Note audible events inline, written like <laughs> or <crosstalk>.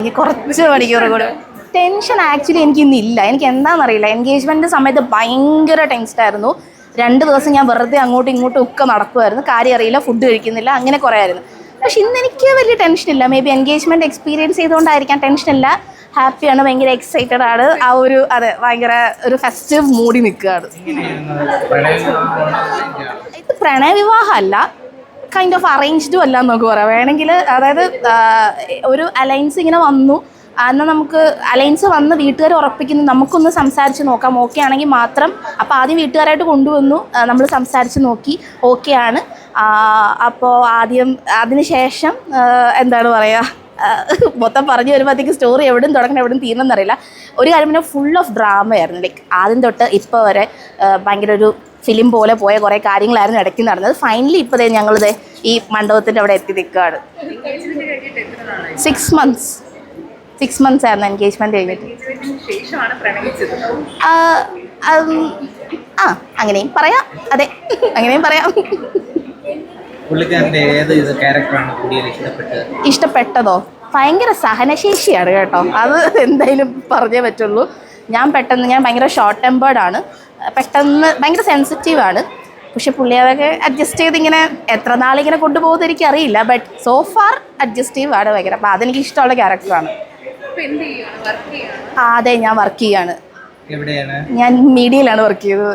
ഇനി കുറച്ച് മണിക്കൂർ കൂടെ. ടെൻഷൻ ആക്ച്വലി എനിക്ക് ഇന്നില്ല എനിക്ക് എന്താണെന്നറിയില്ല എൻഗേജ്മെന്റ് സമയത്ത് ഭയങ്കര ടെൻഷൻ ആയിരുന്നു. രണ്ട് ദിവസം ഞാൻ വെറുതെ അങ്ങോട്ടും ഇങ്ങോട്ടും ഒക്കെ നടക്കുമായിരുന്നു കാര്യം അറിയില്ല ഫുഡ് കഴിക്കുന്നില്ല അങ്ങനെ കുറേ ആയിരുന്നു പക്ഷെ ഇന്ന് എനിക്ക് വലിയ ടെൻഷനില്ല മേ ബി എൻഗേജ്മെന്റ് എക്സ്പീരിയൻസ് ചെയ്തുകൊണ്ടായിരിക്കാം ടെൻഷനില്ല ഹാപ്പിയാണ് ഭയങ്കര എക്സൈറ്റഡ് ആണ്. ആ ഒരു അതെ ഭയങ്കര ഒരു ഫെസ്റ്റീവ് മൂടി നിൽക്കുകയാണ്. ഇത് പ്രണയവിവാഹമല്ല കൈൻഡ് ഓഫ് അറേഞ്ച്ഡും അല്ല എന്നൊക്കെ പറയാം. വേണമെങ്കിൽ അതായത് ഒരു അലയൻസ് ഇങ്ങനെ വന്നു. എന്നാൽ നമുക്ക് അലയൻസ് വന്ന് വീട്ടുകാർ ഉറപ്പിക്കുന്നു. നമുക്കൊന്ന് സംസാരിച്ച് നോക്കാം. ഓക്കെ ആണെങ്കിൽ മാത്രം. അപ്പോൾ ആദ്യം വീട്ടുകാരായിട്ട് കൊണ്ടുവന്നു. നമ്മൾ സംസാരിച്ച് നോക്കി. ഓക്കെ ആണ്. അപ്പോൾ ആദ്യം അതിന് ശേഷം എന്താണ് പറയുക <laughs> മൊത്തം പറഞ്ഞു വരുമ്പോഴത്തേക്ക് സ്റ്റോറി എവിടെയും തുടങ്ങണം എവിടെയും തീരണമെന്ന് അറിയില്ല. ഒരു കാര്യം പിന്നെ ഫുൾ ഓഫ് ഡ്രാമയായിരുന്നു ലൈക്ക് ആദ്യം തൊട്ട് ഇപ്പോൾ വരെ ഭയങ്കര ഒരു ഫിലിം പോലെ പോയ കുറേ കാര്യങ്ങളായിരുന്നു ഇടയ്ക്ക് നടന്നത്. ഫൈനലി ഇപ്പോൾ ഞങ്ങളിത് ഈ മണ്ഡപത്തിന്റെ അവിടെ എത്തി നിൽക്കുകയാണ്. സിക്സ് മന്ത്സ് സിക്സ് മന്ത്സ് ആയിരുന്നു എൻഗേജ്മെന്റ് കഴിഞ്ഞിട്ട്. ആ അങ്ങനെയും പറയാം. അതെ <laughs> അങ്ങനെയും പറയാം. പുള്ളിക്കാരന്റെ ഏത് ഇത് ക്യാരക്ടറാണ് കൂടുതൽ ഇഷ്ടപ്പെട്ടത്? ഇഷ്ടപ്പെട്ടതോ? ഭയങ്കര സഹനശേഷിയാണ് കേട്ടോ. അത് എന്തായാലും പറഞ്ഞേ പറ്റുള്ളൂ. ഞാൻ പെട്ടെന്ന് ഞാൻ ഭയങ്കര ഷോർട്ട് ടെമ്പേർഡ് ആണ്. പെട്ടെന്ന് ഭയങ്കര സെൻസിറ്റീവ് ആണ്. പക്ഷെ പുള്ളി അതൊക്കെ അഡ്ജസ്റ്റ് ചെയ്ത് ഇങ്ങനെ എത്ര നാളിങ്ങനെ കൊണ്ടുപോകുന്നത് എനിക്കറിയില്ല ബട്ട് സോ ഫാർ അഡ്ജസ്റ്റീവ് ആണ് ഭയങ്കര. അപ്പോൾ അതെനിക്ക് ഇഷ്ടമുള്ള ക്യാരക്ടറാണ് ഇപ്പൊ എന്ത് ചെയ്യാണ് വർക്ക് ചെയ്യാണ് ആ അതെ ഞാൻ വർക്ക് ചെയ്യാണ് എവിടെയാണ്? ഞാൻ മീഡിയയിലാണ് വർക്ക് ചെയ്തത്